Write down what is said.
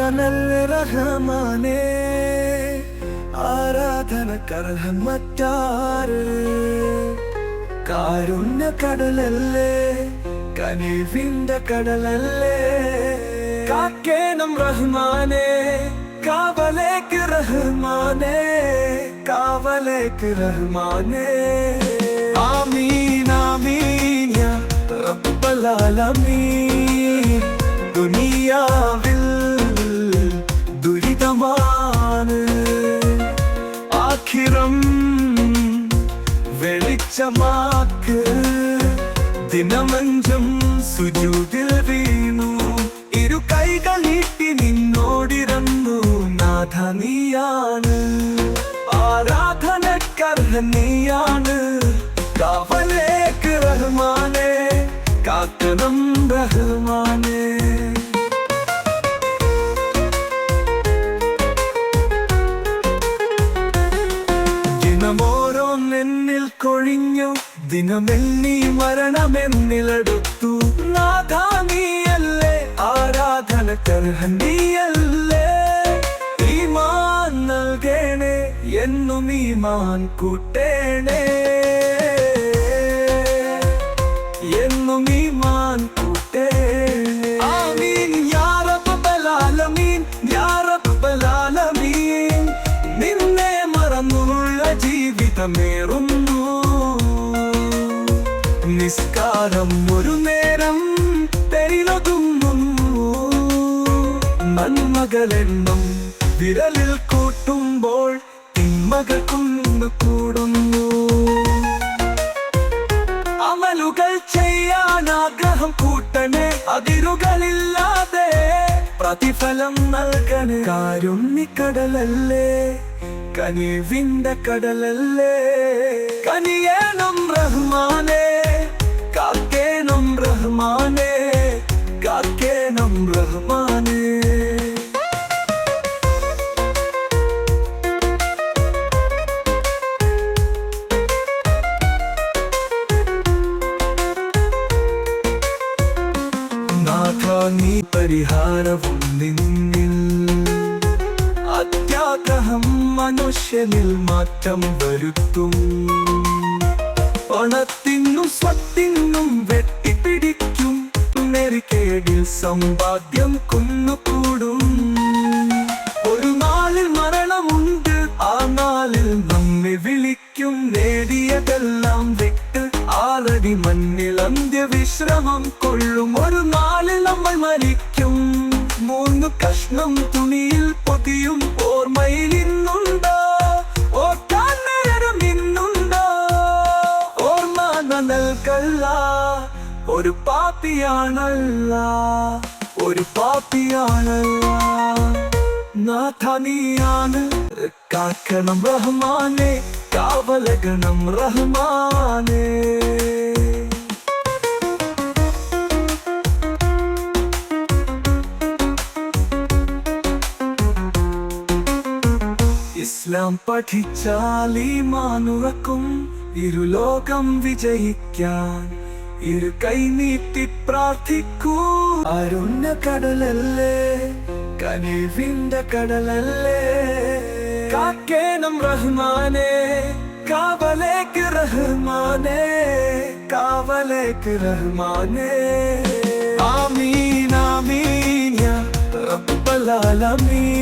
നീയാണല്ലേ ആരാധന ആരാധനക്കർഹൻ മറ്റാര് കാരുണ്യ കടലല്ലേ കനിവിന്റെ കടലല്ലേ. കാക്കേണം റഹ്മാനെ കാവലേക്ക് റഹ്മാനെ കാവലേക്ക് റഹ്മാനെ. ആമീൻ ആമീൻ യാ റബ്ബൽ വെളിച്ചമാക്ക് ദിനമഞ്ചും സുജൂതിൽ വീണു. ഇരു കൈകൾ നീട്ടി നിന്നോടിരുന്നു. നാഥ നീയാണ്. ആരാധനക്കർഹ നീയാണ്. കാവലേക്ക് റഹ്മാനെ കാക്കണം റഹ്മാനെ ദിനമെന്നീ മരണമെന്നിലെടുത്തു. നാഥാ നീയല്ലേ ആരാധനക്കർഹ നീയല്ലേ. ഈമാൻ നൽകേണേ എന്നും ഈമാൻ കൂട്ടേണേ. എന്നും ഈമാൻ ജീവിതമേറുന്നു. നിസ്കാരം ഒരു നേരം തെരിലൊതുങ്ങുന്നു. നന്മകളെണ്ണം വിരലിൽ കൂട്ടുമ്പോൾ തിന്മകൾ കുന്നു കൂടുന്നു. അമലുകൾ ചെയ്യാൻ ആഗ്രഹം കൂട്ടണേ അതിരുകളില്ലാതെ പ്രതിഫലം നൽകണേ കാരുണ്ണിക്കടലല്ലേ കനിവിന്റെ കടലല്ലേ കനിയേണം റഹ്മാനെ. റഹ്മാനെ. നീ പരിഹാരവും നിന്നിൽ. അത്യാഗ്രഹം മനുഷ്യനിൽ മാറ്റം വരുത്തും. പണത്തിനും സ്വത്തിനും വെട്ടിപ്പിടിക്കും നെറിക്കേടിൽ സമ്പാദ്യം കുന്നുകൂടും. ഒരു നാളിൽ മരണമുണ്ട് ആ നാളിൽ നമ്മെ വിളിക്കും. നേടിയതെല്ലാം വിട്ട് ആറടി മണ്ണിൽ അന്ത്യവിശ്രമം കൊള്ളും. ഒരു നാളിൽ നമ്മൾ മരിക്കും. മൂന്ന് കഷ്ണം തുണിയിൽ പൊതിയും ഓർമ്മയിൽ ഇന്നുണ്ടോ? ഓർക്കാൻ നേരം ഓർമ്മ ഒരു പാപ്പിയാണല്ല ഒരു പാപ്പിയാണല്ല നാഥ കാക്കണം റഹ്മാനെ കാവലകണം റഹ്മാനെ. ഇസ്ലാം പഠിച്ചാൽ ഈ മാനുറക്കും ഇരുലോകം വിജയിക്കാൻ. ഇരു നീട്ടി പ്രാർത്ഥിക്കൂ. അരുണ്യ കടലല്ലേ കനിവിന്റെ കടലല്ലേ. കാക്കേണം റഹ്മാനെ കാവലേക്ക് റഹ്മാനെ കാവലേക്ക് റഹ്മാനെ. ആമീൻ ആമീൻ റബ്ബൽ ആലമീൻ.